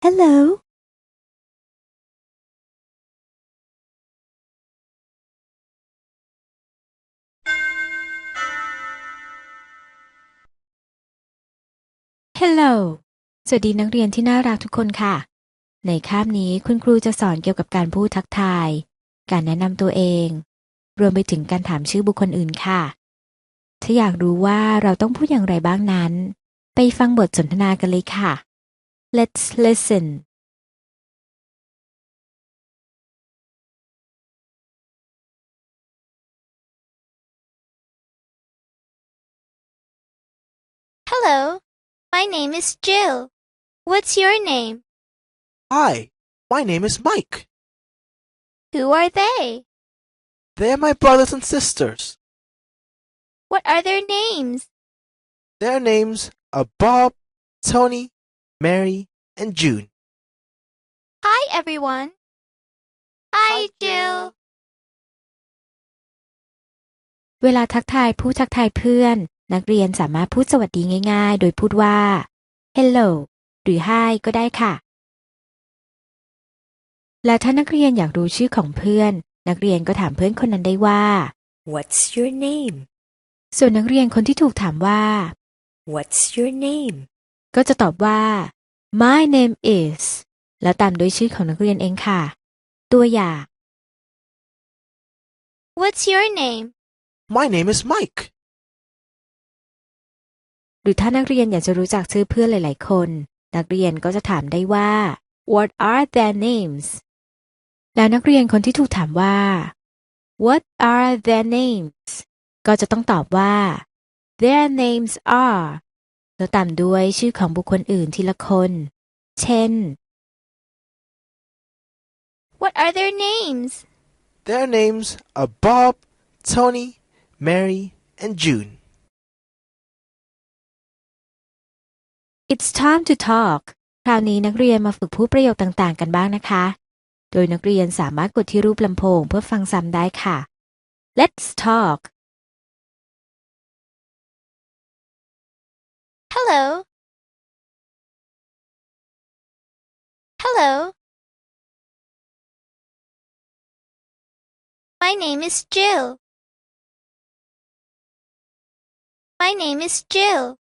Hello. Hello สวัสดีนักเรียนที่น่ารักทุกคนค่ะ ในคาบนี้คุณครูจะสอนเกี่ยวกับการพูดทักทาย การแนะนำตัวเอง รวมไปถึงการถามชื่อบุคคลอื่นค่ะ ถ้าอยากรู้ว่าเราต้องพูดอย่างไรบ้างนั้น ไปฟังบทสนทนากันเลยค่ะ Let's listen Hello, my name is Jill. What's your name? Hi, my name is Mike. Who are they? They're my brothers and sisters. What are their names? Their names are Bob, Tony, Mary, and June. Hi, everyone. Hi, Hi, Jill. Jill. เวลาทักทายผู้ทักทายเพื่อน นักเรียนสามารถพูดสวัสดีง่ายๆ โดยพูดว่า hello หรือ hi ก็ได้ค่ะ และถ้านักเรียนอยากรู้ชื่อของเพื่อน นักเรียนก็ถามเพื่อนคนนั้นได้ว่า What's your name? ส่วนนักเรียนคนที่ถูกถามว่า What's your name? ก็จะตอบว่า my name is แล้วตามด้วยชื่อของนักเรียนเองค่ะ ตัวอย่าง What's your name? My name is Mike. หรือถ้านักเรียนอยากจะรู้จักชื่อเพื่อนหลาย ๆ คน นักเรียนก็จะถามได้ว่า what are their names แล้วนักเรียนคนที่ถูกถามว่า what are their names ก็จะต้องตอบว่า their names are แล้วตามด้วยชื่อของบุคคลอื่นทีละคน เช่น What are their names? Their names are Bob, Tony, Mary, and June. It's time to talk คราวนี้นักเรียนมาฝึกพูดประโยคต่างๆ กันบ้างนะคะ โดยนักเรียนสามารถกดที่รูปลำโพงเพื่อฟังซ้ำได้ค่ะ Let's talk Hello. Hello. My name is Jill. My name is Jill.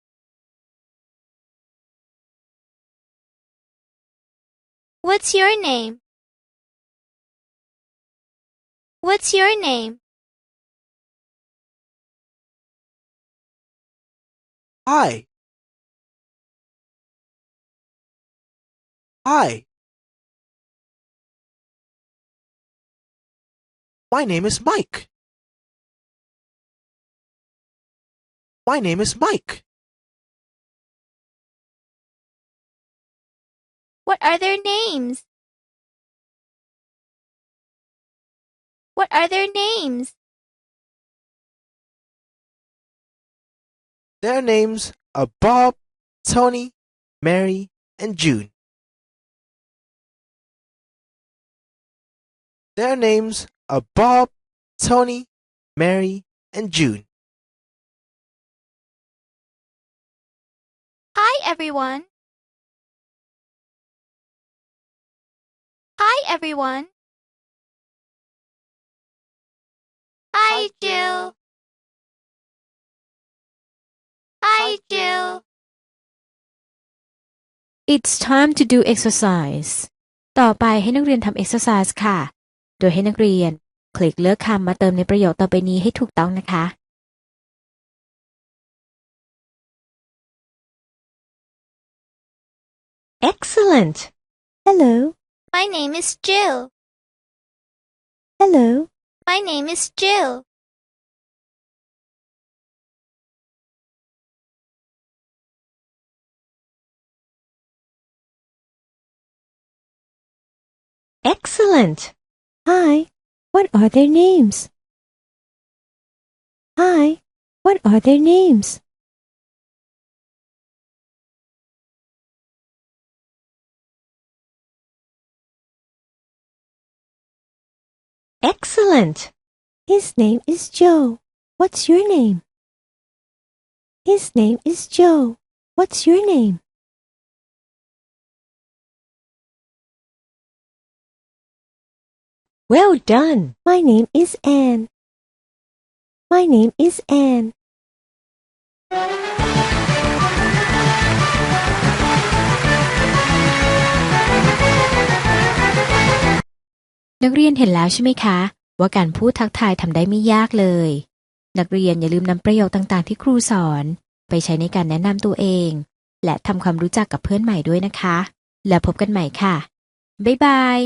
What's your name? What's your name? Hi. Hi. My name is Mike. My name is Mike. What are their names? What are their names? Their names are Bob, Tony, Mary, and June. Their names are Bob, Tony, Mary, and June. Hi, everyone. Hi, everyone. Hi, Hi, Jill. Jill. Hi, Jill. It's time to do exercise ต่อไปให้นักเรียนทำ exercise ค่ะ โ ดยให้นักเรียน คลิกเลือกคำมาเติมในประโยคต่อไปนี้ให้ถูกต้องนะคะ Excellent. Hello. My name is Jill. Hello. My name is Jill. Excellent. Hi. What are their names? Hi. What are their names? Excellent. His name is Joe. What's your name? His name is Joe. What's your name? Well done. My name is Anne. My name is Anne. นักเรียนเห็นแล้วใช่ไหมคะ ว่าการพูดทักทายทำได้ไม่ยากเลย นักเรียนอย่าลืมนำประโยคต่างๆ ที่ครูสอน ไปใช้ในการแนะนำตัวเอง และทำความรู้จักกับเพื่อนใหม่ด้วยนะคะ แล้วพบกันใหม่ค่ะ บ๊ายบาย